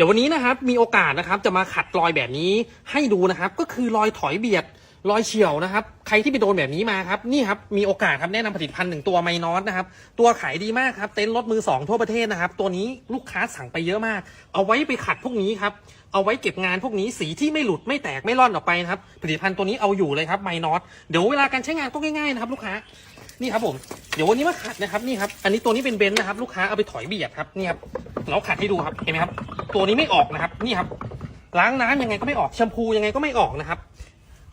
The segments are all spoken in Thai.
ดี๋ยววันนี้นะครับมีโอกาสนะครับจะมาขัดรอยแบบนี้ให้ดูนะครับ ก็คือรอยถอยเบียด รอยเฉียวนะครับ ใครที่ไปโดนแบบนี้มาครับนี่ครับมีโอกาสครับแนะนำผลิตภัณฑ์หนึ่งตัวไมนอสนะครับ ตัวขายดีมากครับเต็นท์รถมือสองทั่วประเทศนะครับ ตัวนี้ลูกค้าสั่งไปเยอะมาก เอาไว้ไปขัดพวกนี้ครับเอาไว้เก็บงานพวกนี้สีที่ไม่หลุดไม่แตกไม่ร่อนออกไปนะครับ ผลิตภัณฑ์ตัวนี้เอาอยู่เลยครับไมนอสเดี๋ยวเวลาการใช้งานก็ง่ายๆนะครับลูกค้านี่ครับผมเดี๋ยววันนี้มาขัดนะครับนี่ครับอันนี้ตัวนี้เป็นเบนซ์นะครับ ลูกค้าเอาไปถอยเบียดครับนี่ครับเราขัดให้ดูครับเห็นไหมครับ ตัวนี้ไม่ออกนะครับ นี่ครับล้างน้ำยังไงก็ไม่ออกแชมพูยังไงก็ไม่ออกนะครับ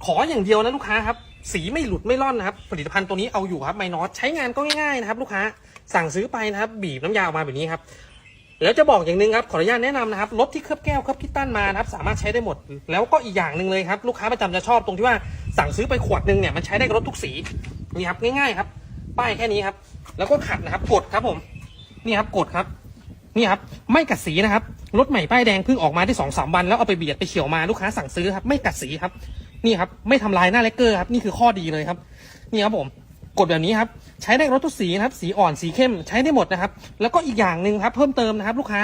ขออย่างเดียวนะลูกค้าครับ สีไม่หลุดไม่ร่อนนะครับ ผลิตภัณฑ์ตัวนี้เอาอยู่ครับไมนอสใช้งานก็ง่ายๆนะครับลูกค้าสั่งซื้อไปนะครับ บีบน้ำยาออกมาแบบนี้ครับแล้วจะบอกอย่างหนึ่งครับขออนุญาตแนะนำนะครับรถที่เคลือบแก้วเคลือบคิตตันมานะครับสามารถใช้ได้หมด แล้วก็อีกอย่างหนึ่งเลยครับ ลูกค้าประจำจะชอบตรงที่ว่าสั่งซื้อไปขวดหนึ่งเนี่ยมันใช้ได้กับรถทุกสีนี่ครับง่ายๆครับ ป้ายแค่นี้ครับ แล้วก็ขัดนะครับ กดครับผมนี่ครับกดครับนี่ครับไม่กัดสีนะครับรถใหม่ป้ายแดงเพิ่งออกมาได้สองสามวันแล้วเอาไปเบียดไปเฉียวมาลูกค้าสั่งซื้อครับไม่กัดสีครับ นี่ครับไม่ทำลายหน้าเลกเกอร์ครับนี่คือข้อดีเลยครับ นี่ครับผมกดแบบนี้ครับใช้ได้รถทุกสีนะครับ สีอ่อนสีเข้มใช้ได้หมดนะครับ แล้วก็อีกอย่างหนึ่งครับ เพิ่มเติมนะครับ ลูกค้า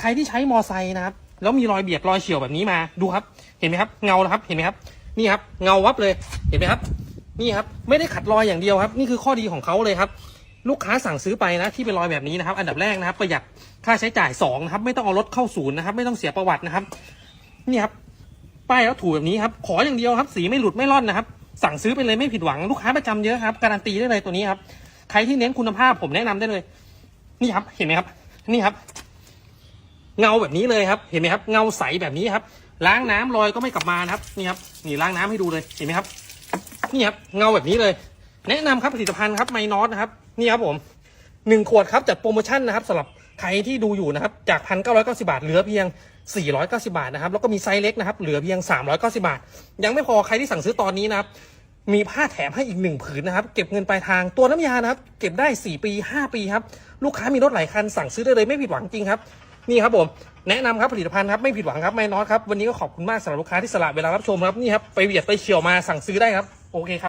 ใครที่ใช้มอไซค์นะครับแล้วมีรอยเบียดรอยเฉียวแบบนี้มาดูครับ เห็นไหมครับเงานะครับเห็นไหมครับนี่ครับเงาวับเลยเห็นไหมครับ นี่ครับไม่ได้ขัดรอยอย่างเดียวครับ นี่คือข้อดีของเขาเลยครับ ลูกค้าสั่งซื้อไปนะที่เป็นรอยแบบนี้นะครับ อันดับแรกนะครับ ประหยัดค่าใช้จ่ายสองนะครับไม่ต้องเอารถเข้าศูนย์นะครับ ไม่ต้องเสียประวัตินะครับ นี่ครับ ป้ายแล้วถูแบบนี้ครับ ขออย่างเดียวครับ สีไม่หลุดไม่ร่อนนะครับ สั่งซื้อไปเลยไม่ผิดหวังลูกค้าประจำเยอะครับ การันตีได้เลยตัวนี้ครับ ใครที่เน้นคุณภาพผมแนะนำได้เลย นี่ครับ เห็นไหมครับ นี่ครับ เงาแบบนี้เลยครับ เห็นไหมครับ เงาใสแบบนี้ครับ ล้างน้ำรอยก็ไม่กลับมานะครับ นี่ครับ นี่ล้างน้ำให้ดูเลย เห็นไหมครับ นี่ครับ เงาแบบนี้เลย แนะนำครับผลิตภัณฑ์ครับไมนอสนะครับ นี่ครับผมหนึ่งขวดครับจัดโปรโมชั่นนะครับสำหรับ ใครที่ดูอยู่นะครับจากพันเก้าร้อยเก้าสิบาทเหลือเพียงสี่ร้อยเก้าสิบาทนะครับแล้วก็มีไซส์เล็กนะครับเหลือเพียงสามร้อยเก้าสิบาท ยังไม่พอใครที่สั่งซื้อตอนนี้นะครับมีผ้าแถมให้อีกหนึ่งผืนนะครับ เก็บเงินปลายทางตัวน้ำยานะครับ เก็บได้ 4 ปี 5 ปีครับ ลูกค้ามีรถหลายคันสั่งซื้อได้เลยไม่ผิดหวังจริงครับ นี่ครับผม แนะนำครับผลิตภัณฑ์ครับไม่ผิดหวังครับไม่น้อยครับ วันนี้ก็ขอบคุณมากสำหรับลูกค้าที่สละเวลารับชมครับนี่ครับไปเบียดไปเฉียวมาสั่งซื้อได้ครับ โอเคครับ